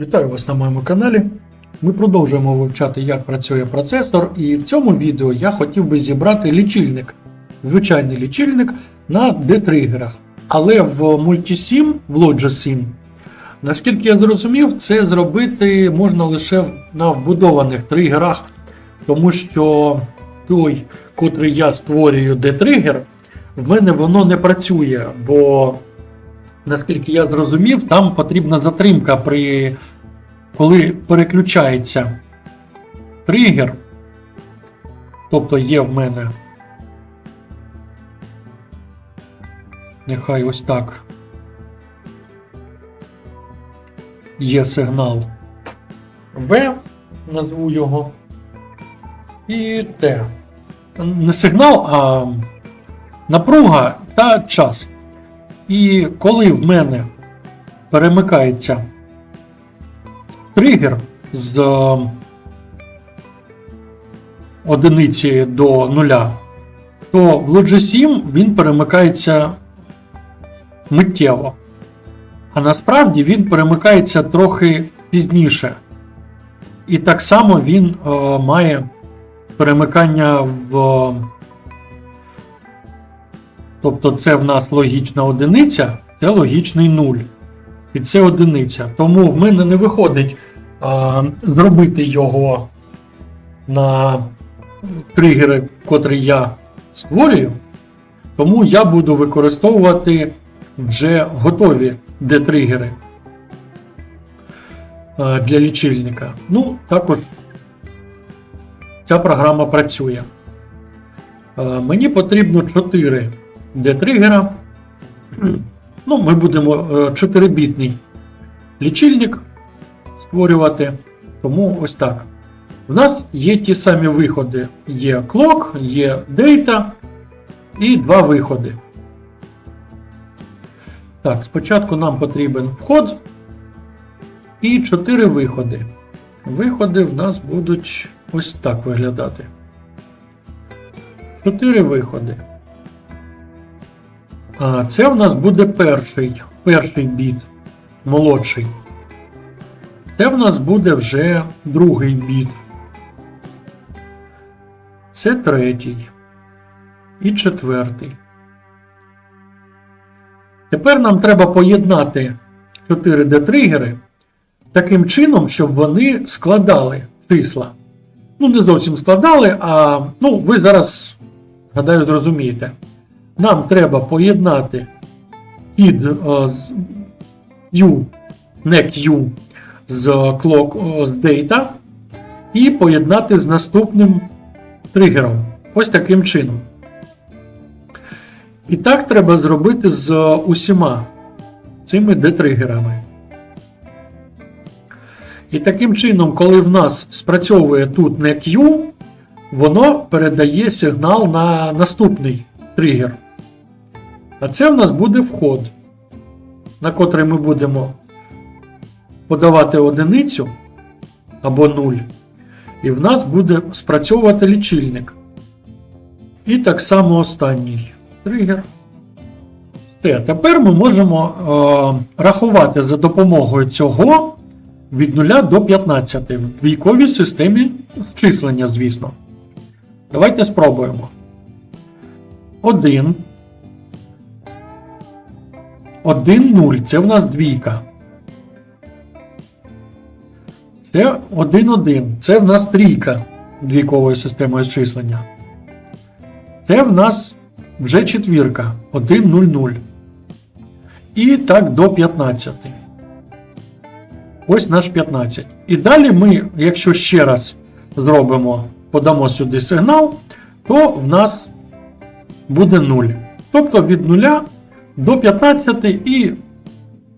Вітаю вас на моєму каналі. Ми продовжуємо вивчати, як працює процесор, і в цьому відео я хотів би зібрати лічильник, звичайний лічильник на D-тригерах. Але в Multisim, в Logisim, наскільки я зрозумів, це зробити можна лише на вбудованих тригерах, тому що той, котрий я створюю D-тригер, в мене воно не працює, бо наскільки я зрозумів, там потрібна затримка при коли переключається тригер. Тобто є в мене. Нехай ось так. Є сигнал V, назву його. І T. Не сигнал, а напруга та час. І коли в мене перемикається тригер з е, одиниці до нуля, то в Logisim він перемикається миттєво. А насправді він перемикається трохи пізніше. І так само він е, має перемикання в. Тобто це в нас логічна одиниця, це логічний нуль. І це одиниця. Тому в мене не виходить а, зробити його на тригери, котрі я створюю. Тому я буду використовувати вже готові D-тригери а, для лічильника. Ну, також ця програма працює. Мені потрібно 4 D-тригера. Ну, ми будемо 4-бітний лічильник створювати. Тому ось так. У нас є ті самі виходи. Є clock, є data і два виходи. Так, спочатку нам потрібен вход і 4 виходи. Виходи в нас будуть ось так виглядати. 4 виходи. Це в нас буде перший, перший біт, молодший. Це в нас буде вже другий біт. Це третій. І четвертий. Тепер нам треба поєднати 4D тригери таким чином, щоб вони складали числа. Ну, не зовсім складали, а ну, ви зараз, гадаю, зрозумієте нам треба поєднати під е, з не Q з clock, е, з data і поєднати з наступним тригером. Ось таким чином. І так треба зробити з усіма цими D-тригерами. І таким чином, коли в нас спрацьовує тут не Q, воно передає сигнал на наступний тригер. А це в нас буде вход, на котрий ми будемо подавати одиницю або 0. І в нас буде спрацьовувати лічильник. І так само останній тригер. Все, тепер ми можемо е, рахувати за допомогою цього від 0 до 15 в двійковій системі зчислення, звісно. Давайте спробуємо. 1. 1, 0. Це в нас двійка. Це 1, 1. Це в нас трійка двійкової системи зчислення. Це в нас вже четвірка. 1, 0, 0. І так до 15. Ось наш 15. І далі ми, якщо ще раз зробимо, подамо сюди сигнал, то в нас буде 0. Тобто від 0 до 15 і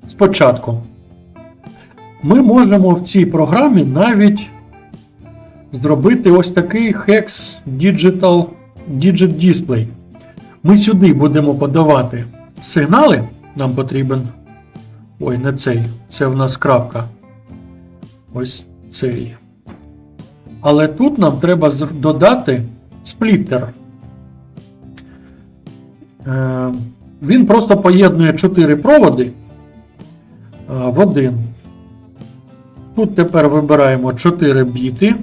спочатку. Ми можемо в цій програмі навіть зробити ось такий Hex Digital Digit Display. Ми сюди будемо подавати сигнали. Нам потрібен. Ой, не цей. Це в нас крапка. Ось цей. Але тут нам треба додати спліттер. Він просто поєднує 4 проводи в один. Тут тепер вибираємо 4 біти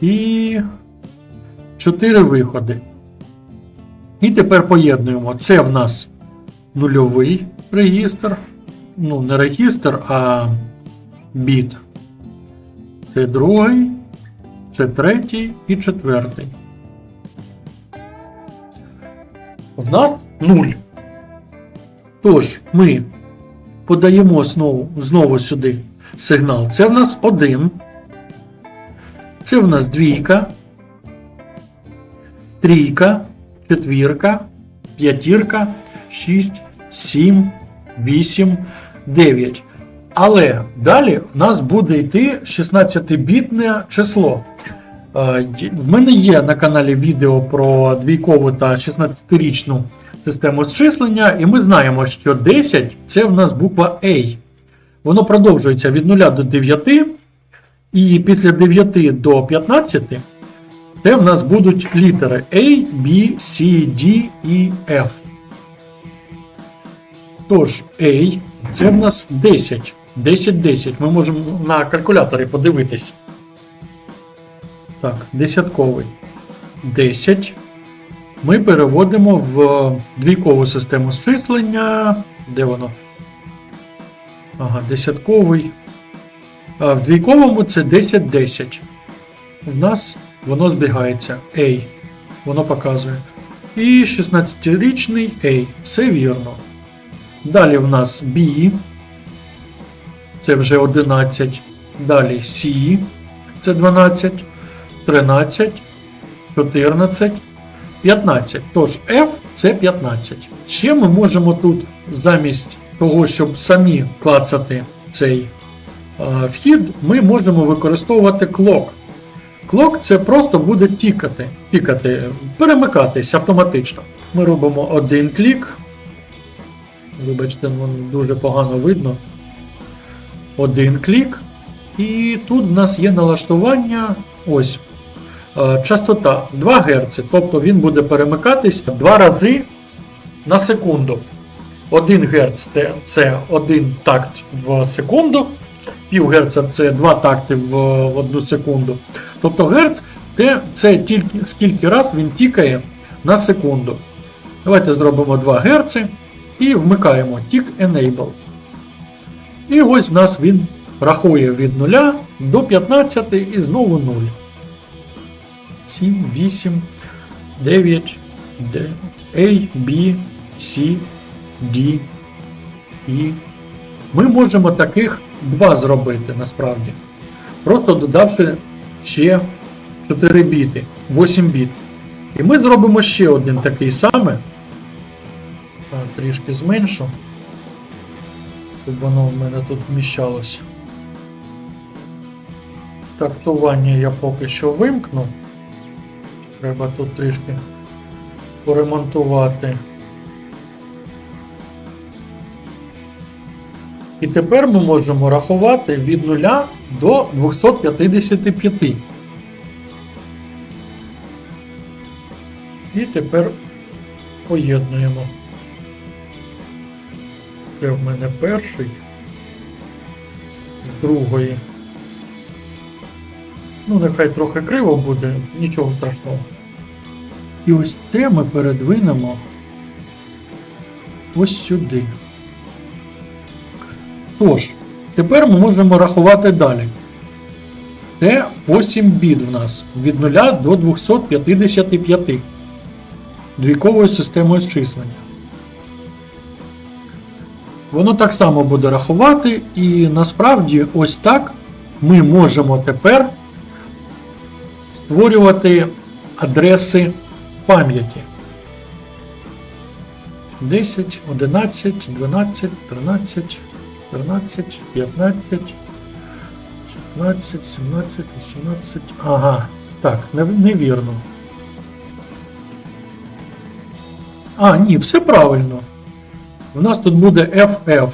і 4 виходи. І тепер поєднуємо. Це в нас нульовий регістр. Ну, не регістр, а біт. Це другий, це третій і четвертий. В нас 0. Тож, ми подаємо знову, знову сюди сигнал. Це в нас 1. Це в нас двійка, трійка, четвірка, п'ятірка, 6, 7, 8, 9. Але далі в нас буде йти 16-бітне число. Е, В мене є на каналі відео про двійкову та 16-річну систему зчислення, і ми знаємо, що 10 це в нас буква A. Воно продовжується від 0 до 9, і після 9 до 15 це в нас будуть літери A, B, C, D, E, F. Тож A це в нас 10. 10, 10. Ми можемо на калькуляторі подивитись. Так, десятковий. 10. Ми переводимо в двійкову систему зчислення. Де воно? Ага, десятковий. А в двійковому це 10, 10. У нас воно збігається. A. Воно показує. І 16-річний A. Все вірно. Далі в нас B. Це вже 11. Далі C. Це 12. 13. 14. 15. Тож F це 15. Ще ми можемо тут замість того, щоб самі клацати цей вхід, ми можемо використовувати клок. Клок це просто буде тікати, тікати, перемикатись автоматично. Ми робимо один клік. Вибачте, воно дуже погано видно. Один клік. І тут в нас є налаштування. Ось. Е, Частота 2 Гц. Тобто він буде перемикатись два рази на секунду. 1 Гц це- це один такт в секунду. Пів Герца це два такти в, в одну секунду. Тобто Герц це, тільки скільки раз він тікає на секунду. Давайте зробимо 2 Гц і вмикаємо Tick Enable. І ось в нас він рахує від 0 до 15 і знову 0. 7, 8, 9, D, A, B, C, D, E. Ми можемо таких два зробити насправді. Просто додавши ще 4 біти, 8 біт. І ми зробимо ще один такий самий. Трішки зменшу. Щоб воно в мене тут вміщалось. Тактування я поки що вимкну. Треба тут трішки поремонтувати. І тепер ми можемо рахувати від 0 до 255. І тепер поєднуємо. Це в мене перший. З другої. Ну, нехай трохи криво буде, нічого страшного. І ось це ми передвинемо ось сюди. Тож, тепер ми можемо рахувати далі. Це 8 біт в нас від 0 до 255 двійковою системою зчислення. Воно так само буде рахувати, і насправді ось так ми можемо тепер створювати адреси пам'яті. 10, 11, 12, 13, 14, 15, 16, 17, 18. Ага. Так, невірно. А, ні, все правильно. У нас тут буде FF.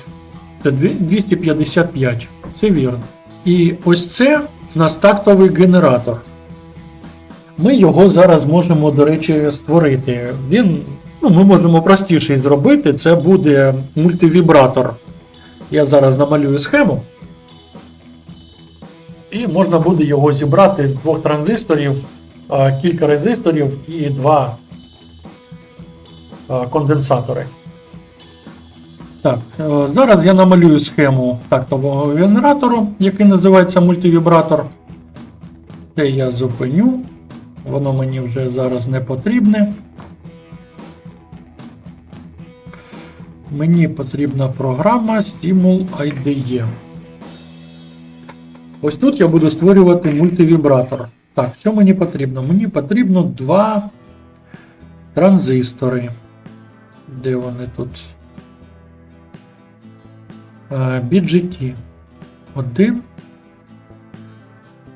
Це 255. Це вірно. І ось це в нас тактовий генератор. Ми його зараз можемо, до речі, створити. Він, ну, ми можемо простіший зробити. Це буде мультивібратор. Я зараз намалюю схему. І можна буде його зібрати з двох транзисторів, кілька резисторів і два конденсатори. Так, е, зараз я намалюю схему тактового генератору, який називається мультивібратор. Це я зупиню. Воно мені вже зараз не потрібне. Мені потрібна програма Stimul IDE. Ось тут я буду створювати мультивібратор. Так, що мені потрібно? Мені потрібно два транзистори. Де вони тут? Е, BGT. Один.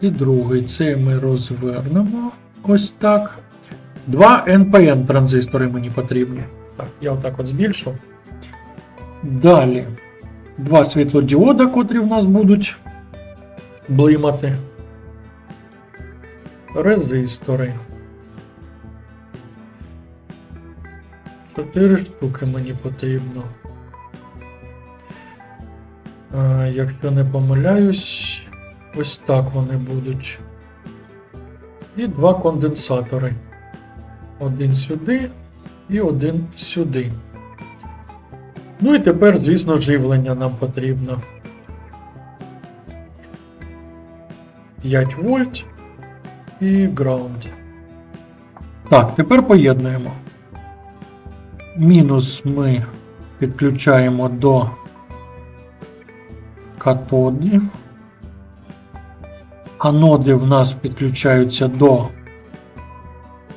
І другий. Цей ми розвернемо. Ось так. Два NPN транзистори мені потрібні. Так, я отак от збільшу. Далі. Два світлодіода, котрі в нас будуть блимати. Резистори. Чотири штуки мені потрібно. Якщо не помиляюсь, ось так вони будуть. І два конденсатори. Один сюди і один сюди. Ну і тепер, звісно, живлення нам потрібно. 5 вольт і ground. Так, тепер поєднуємо. Мінус ми підключаємо до катоди. Аноди в нас підключаються до,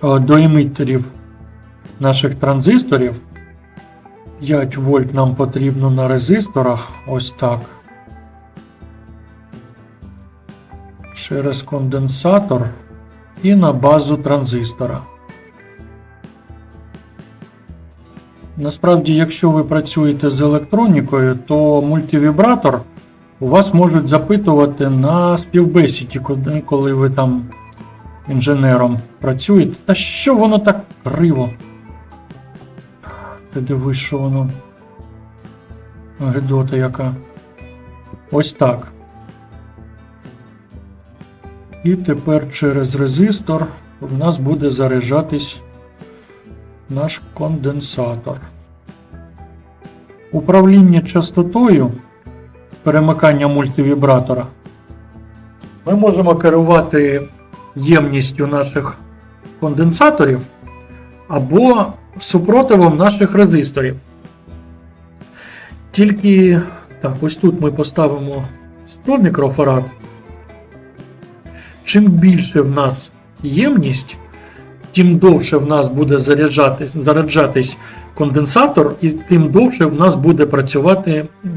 е, до емітерів наших транзисторів. 5 вольт нам потрібно на резисторах. Ось так. Через конденсатор і на базу транзистора. Насправді, якщо ви працюєте з електронікою, то мультивібратор у вас можуть запитувати на співбесіді, коли- ви там інженером працюєте. Та що воно так криво? Ти дивись, що воно. Гедота яка. Ось так. І тепер через резистор в нас буде заряджатись наш конденсатор. Управління частотою перемикання мультивібратора. Ми можемо керувати ємністю наших конденсаторів або супротивом наших резисторів. Тільки так, ось тут ми поставимо 100 мікрофарад. Чим більше в нас ємність, тим довше в нас буде заряджатись, заряджатись конденсатор, і тим довше в нас буде працювати, е,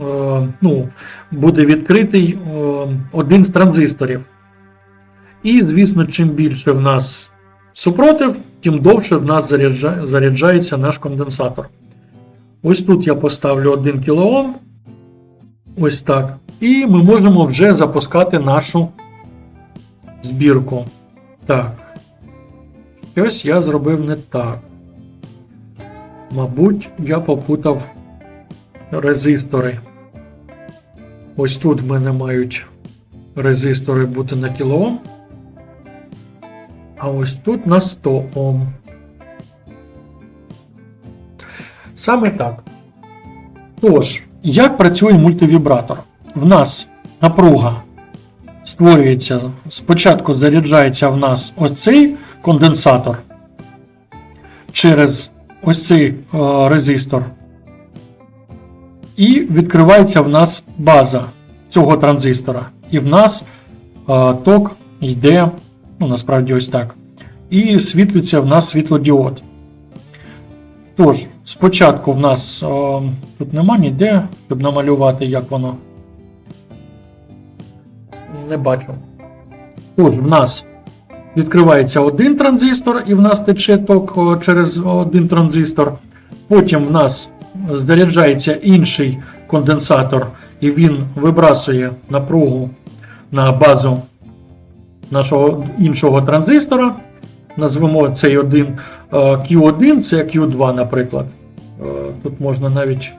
ну, буде відкритий е, один з транзисторів. І, звісно, чим більше в нас супротив, тим довше в нас заряджа, заряджається наш конденсатор. Ось тут я поставлю 1 кОм. Ось так. І ми можемо вже запускати нашу збірку. Так. Щось я зробив не так. Мабуть, я попутав резистори. Ось тут в мене мають резистори бути на кілоом. А ось тут на 100 Ом. Саме так. Тож, як працює мультивібратор? В нас напруга створюється, спочатку заряджається в нас ось цей конденсатор через ось цей е, резистор. І відкривається в нас база цього транзистора. І в нас е, ток йде, ну насправді ось так. І світлиться в нас світлодіод. Тож, спочатку в нас е, тут нема ніде, щоб намалювати, як воно. Не бачу. Тож, в нас відкривається один транзистор, і в нас тече ток через один транзистор. Потім в нас заряджається інший конденсатор, і він вибрасує напругу на базу нашого іншого транзистора. Назвемо цей один е, Q1, це Q2, наприклад. Е, Тут можна навіть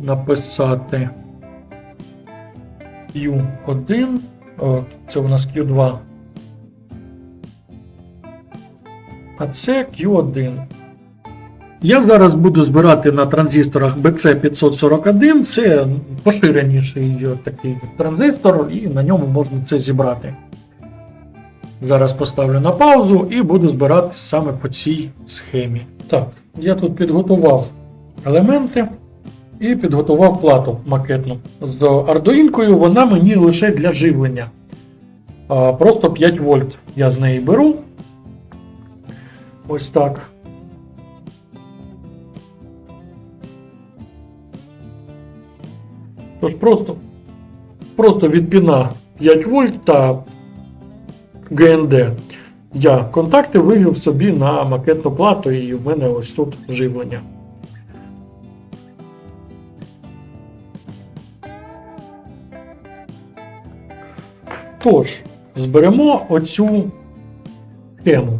написати Q1, це у нас Q2. А це Q1. Я зараз буду збирати на транзисторах BC541. Це поширеніший такий транзистор, і на ньому можна це зібрати. Зараз поставлю на паузу і буду збирати саме по цій схемі. Так, я тут підготував елементи і підготував плату макетну. З ардуїнкою вона мені лише для живлення. Просто 5 вольт я з неї беру. Ось так. Тож просто, просто від піна 5 вольт та ГНД. Я контакти вивів собі на макетну плату, і в мене ось тут живлення. Тож, зберемо оцю схему.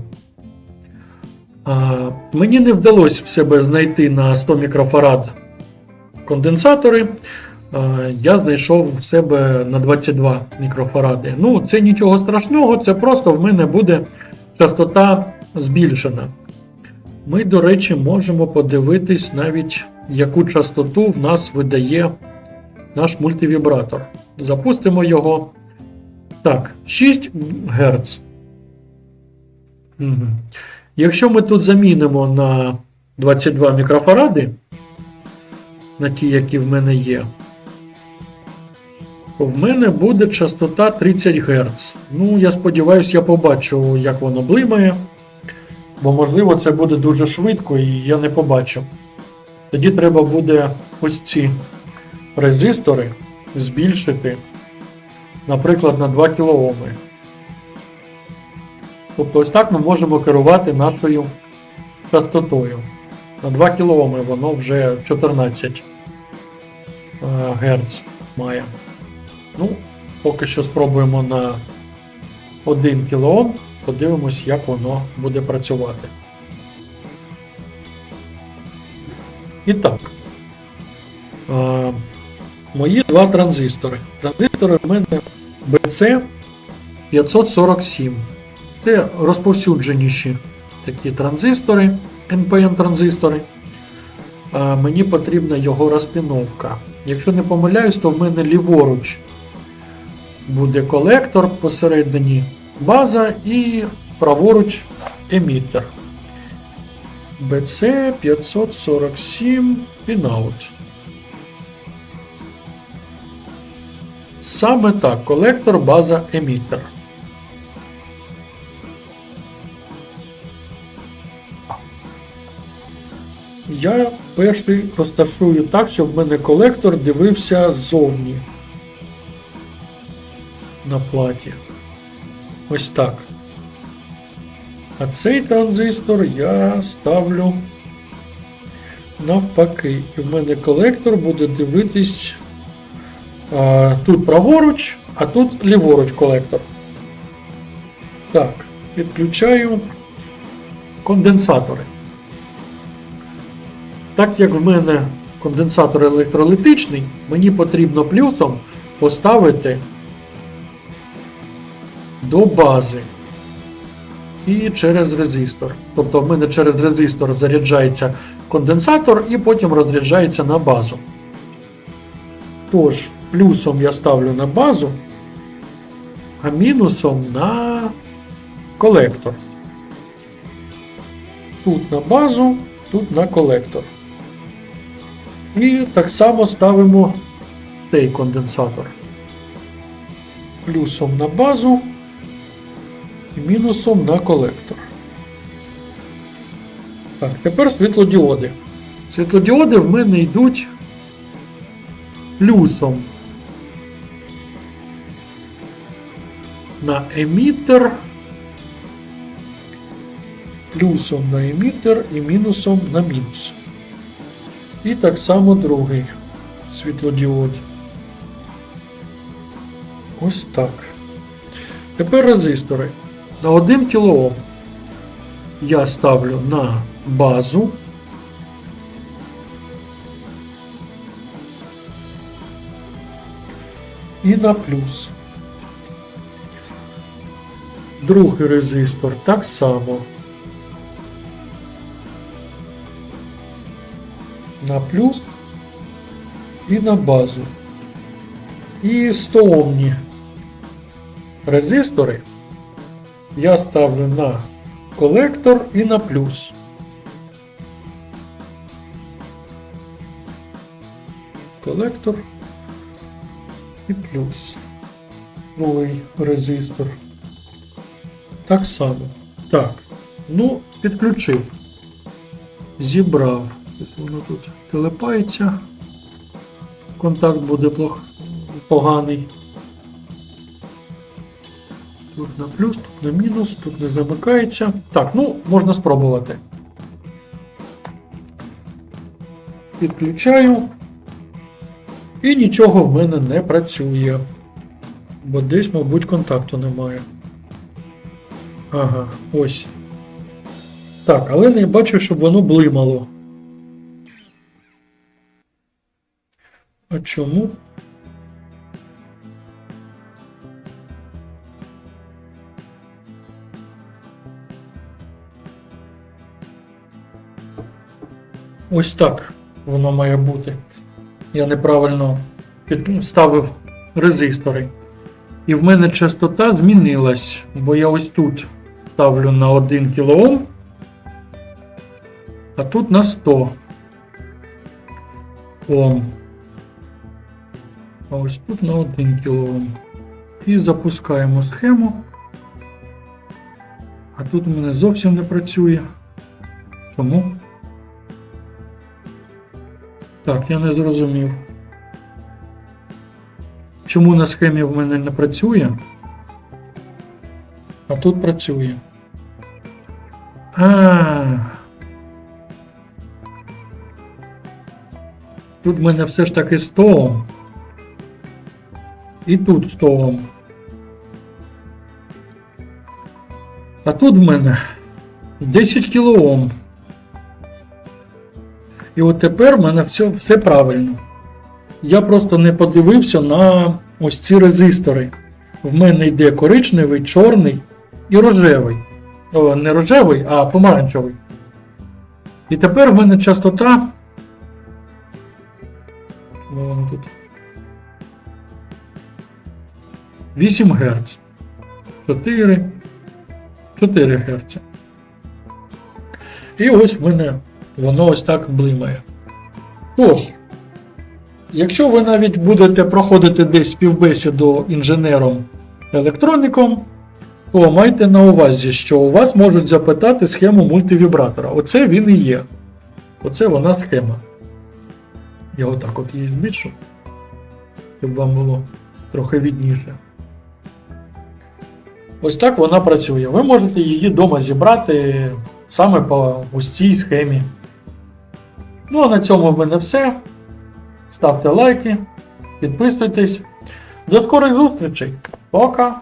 Мені не вдалося в себе знайти на 100 мікрофарад конденсатори. Я знайшов в себе на 22 мікрофаради. Ну, це нічого страшного, це просто в мене буде частота збільшена. Ми, до речі, можемо подивитись навіть, яку частоту в нас видає наш мультивібратор. Запустимо його. Так, 6 Гц. Угу. Якщо ми тут замінимо на 22 мікрофаради, на ті, які в мене є, то в мене буде частота 30 Гц. Ну, я сподіваюся, я побачу, як воно блимає. Бо, можливо, це буде дуже швидко і я не побачу. Тоді треба буде ось ці резистори збільшити, наприклад, на 2 кОм. Тобто ось так ми можемо керувати нашою частотою. На 2 кОм воно вже 14 Гц має. Ну, поки що спробуємо на 1 кОм, подивимось, як воно буде працювати. І так. А, мої два транзистори. Транзистори в мене BC547. Це розповсюдженіші такі транзистори, NPN-транзистори. Мені потрібна його розпіновка. Якщо не помиляюсь, то в мене ліворуч буде колектор посередині база і праворуч емітер. BC547 Pinout. Саме так, колектор, база, емітер. Я перший розташую так, щоб в мене колектор дивився ззовні на платі. Ось так. А цей транзистор я ставлю навпаки. І в мене колектор буде дивитись а, тут праворуч, а тут ліворуч колектор. Так, підключаю конденсатори. Так як в мене конденсатор електролітичний, мені потрібно плюсом поставити до бази і через резистор. Тобто в мене через резистор заряджається конденсатор і потім розряджається на базу. Тож, плюсом я ставлю на базу, а мінусом на колектор. Тут на базу, тут на колектор. І так само ставимо цей конденсатор. Плюсом на базу і мінусом на колектор. Так, тепер світлодіоди. Світлодіоди в мене йдуть плюсом на емітер, плюсом на емітер і мінусом на мінус. І так само другий світлодіод. Ось так. Тепер резистори. На 1 кОм я ставлю на базу. І на плюс. Другий резистор так само. На плюс і на базу. І 100 омні резистори я ставлю на колектор і на плюс. Колектор і плюс. Другий резистор. Так само. Так. Ну, підключив. Зібрав. Ось воно тут телепається. Контакт буде плох... поганий. Тут на плюс, тут на мінус, тут не замикається. Так, ну, можна спробувати. Підключаю. І нічого в мене не працює. Бо десь, мабуть, контакту немає. Ага, ось. Так, але не бачу, щоб воно блимало. А чому? Ось так воно має бути. Я неправильно підставив резистори. І в мене частота змінилась, бо я ось тут ставлю на 1 кОм, а тут на 100 Ом. А ось тут на 1 кОм. І запускаємо схему. А тут у мене зовсім не працює. Чому? Так, я не зрозумів. Чому на схемі в мене не працює? А тут працює. А. Тут в мене все ж таки 100 Ом. І тут 100 А тут в мене 10 кОм. І от тепер в мене все, все правильно. Я просто не подивився на ось ці резистори. В мене йде коричневий, чорний і рожевий. О, не рожевий, а помаранчевий. І тепер в мене частота. Воно тут? 8 Гц. 4. 4 Гц. І ось в мене воно ось так блимає. Тож, якщо ви навіть будете проходити десь співбесіду інженером-електроніком, то майте на увазі, що у вас можуть запитати схему мультивібратора. Оце він і є. Оце вона схема. Я отак от її збільшу, щоб вам було трохи відніше. Ось так вона працює. Ви можете її вдома зібрати саме по цій схемі. Ну а на цьому в мене все. Ставте лайки, підписуйтесь. До скорих зустрічей. Пока!